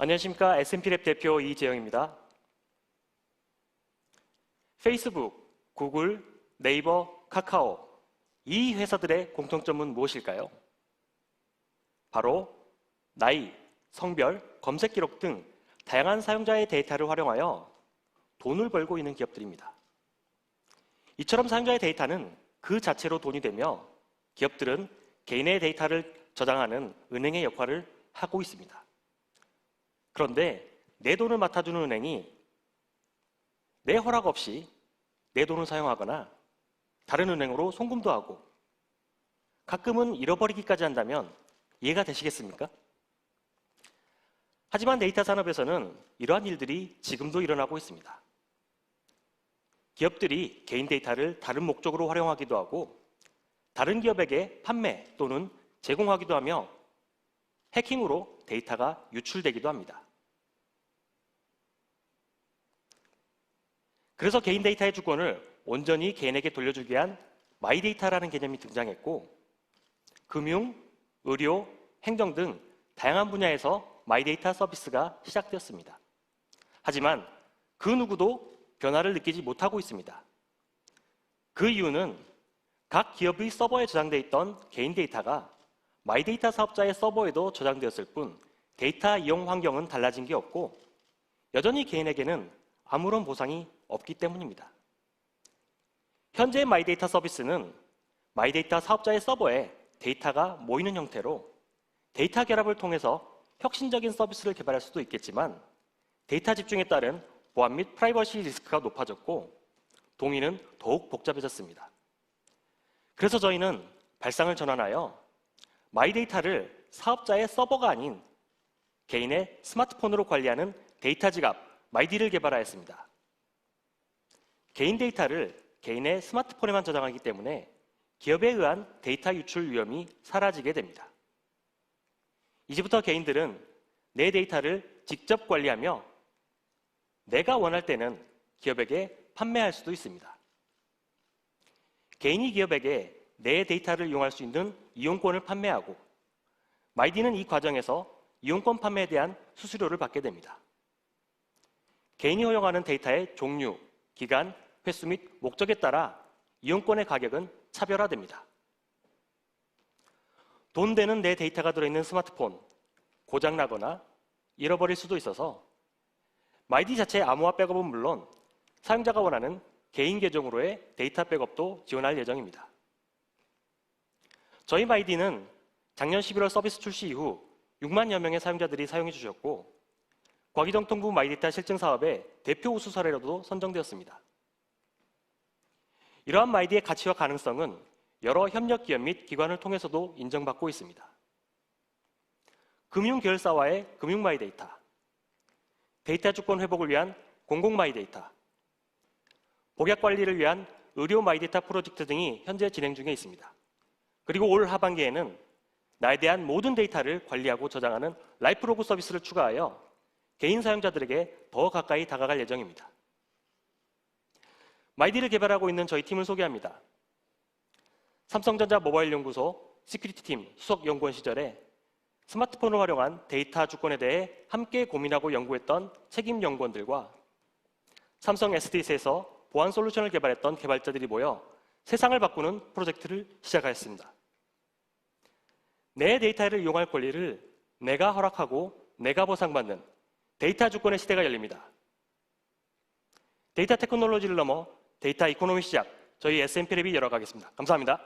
안녕하십니까. S&P랩 대표 이재영입니다. 페이스북, 구글, 네이버, 카카오 이 회사들의 공통점은 무엇일까요? 바로 나이, 성별, 검색 기록 등 다양한 사용자의 데이터를 활용하여 돈을 벌고 있는 기업들입니다. 이처럼 사용자의 데이터는 그 자체로 돈이 되며 기업들은 개인의 데이터를 저장하는 은행의 역할을 하고 있습니다. 그런데 내 돈을 맡아주는 은행이 내 허락 없이 내 돈을 사용하거나 다른 은행으로 송금도 하고 가끔은 잃어버리기까지 한다면 이해가 되시겠습니까? 하지만 데이터 산업에서는 이러한 일들이 지금도 일어나고 있습니다. 기업들이 개인 데이터를 다른 목적으로 활용하기도 하고 다른 기업에게 판매 또는 제공하기도 하며 해킹으로 데이터가 유출되기도 합니다. 그래서 개인 데이터의 주권을 온전히 개인에게 돌려주기 위한 마이데이터라는 개념이 등장했고 금융, 의료, 행정 등 다양한 분야에서 마이데이터 서비스가 시작되었습니다. 하지만 그 누구도 변화를 느끼지 못하고 있습니다. 그 이유는 각 기업의 서버에 저장되어 있던 개인 데이터가 마이데이터 사업자의 서버에도 저장되었을 뿐 데이터 이용 환경은 달라진 게 없고 여전히 개인에게는 아무런 보상이 없기 때문입니다. 현재 마이데이터 서비스는 마이데이터 사업자의 서버에 데이터가 모이는 형태로 데이터 결합을 통해서 혁신적인 서비스를 개발할 수도 있겠지만 데이터 집중에 따른 보안 및 프라이버시 리스크가 높아졌고 동의는 더욱 복잡해졌습니다. 그래서 저희는 발상을 전환하여 마이데이터를 사업자의 서버가 아닌 개인의 스마트폰으로 관리하는 데이터 지갑 마이디를 개발하였습니다. 개인 데이터를 개인의 스마트폰에만 저장하기 때문에 기업에 의한 데이터 유출 위험이 사라지게 됩니다. 이제부터 개인들은 내 데이터를 직접 관리하며 내가 원할 때는 기업에게 판매할 수도 있습니다. 개인이 기업에게 내 데이터를 이용할 수 있는 이용권을 판매하고 마이디는 이 과정에서 이용권 판매에 대한 수수료를 받게 됩니다. 개인이 허용하는 데이터의 종류, 기간, 횟수 및 목적에 따라 이용권의 가격은 차별화됩니다. 돈 되는 내 데이터가 들어있는 스마트폰, 고장나거나 잃어버릴 수도 있어서 마이디 자체의 암호화 백업은 물론 사용자가 원하는 개인 계정으로의 데이터 백업도 지원할 예정입니다. 저희 마이디는 작년 11월 서비스 출시 이후 6만여 명의 사용자들이 사용해 주셨고 과기정통부 마이데이터 실증 사업의 대표 우수 사례로도 선정되었습니다. 이러한 마이디의 가치와 가능성은 여러 협력 기업 및 기관을 통해서도 인정받고 있습니다. 금융 계열사와의 금융 마이데이터, 데이터 주권 회복을 위한 공공 마이데이터, 복약 관리를 위한 의료 마이데이터 프로젝트 등이 현재 진행 중에 있습니다. 그리고 올 하반기에는 나에 대한 모든 데이터를 관리하고 저장하는 라이프로그 서비스를 추가하여 개인 사용자들에게 더 가까이 다가갈 예정입니다. 마이디를 개발하고 있는 저희 팀을 소개합니다. 삼성전자 모바일 연구소 시큐리티 팀 수석 연구원 시절에 스마트폰을 활용한 데이터 주권에 대해 함께 고민하고 연구했던 책임 연구원들과 삼성 SDS에서 보안 솔루션을 개발했던 개발자들이 모여 세상을 바꾸는 프로젝트를 시작하였습니다. 내 데이터를 이용할 권리를 내가 허락하고 내가 보상받는 데이터 주권의 시대가 열립니다. 데이터 테크놀로지를 넘어 데이터 이코노미 시작 저희 S&P 랩이 열어가겠습니다. 감사합니다.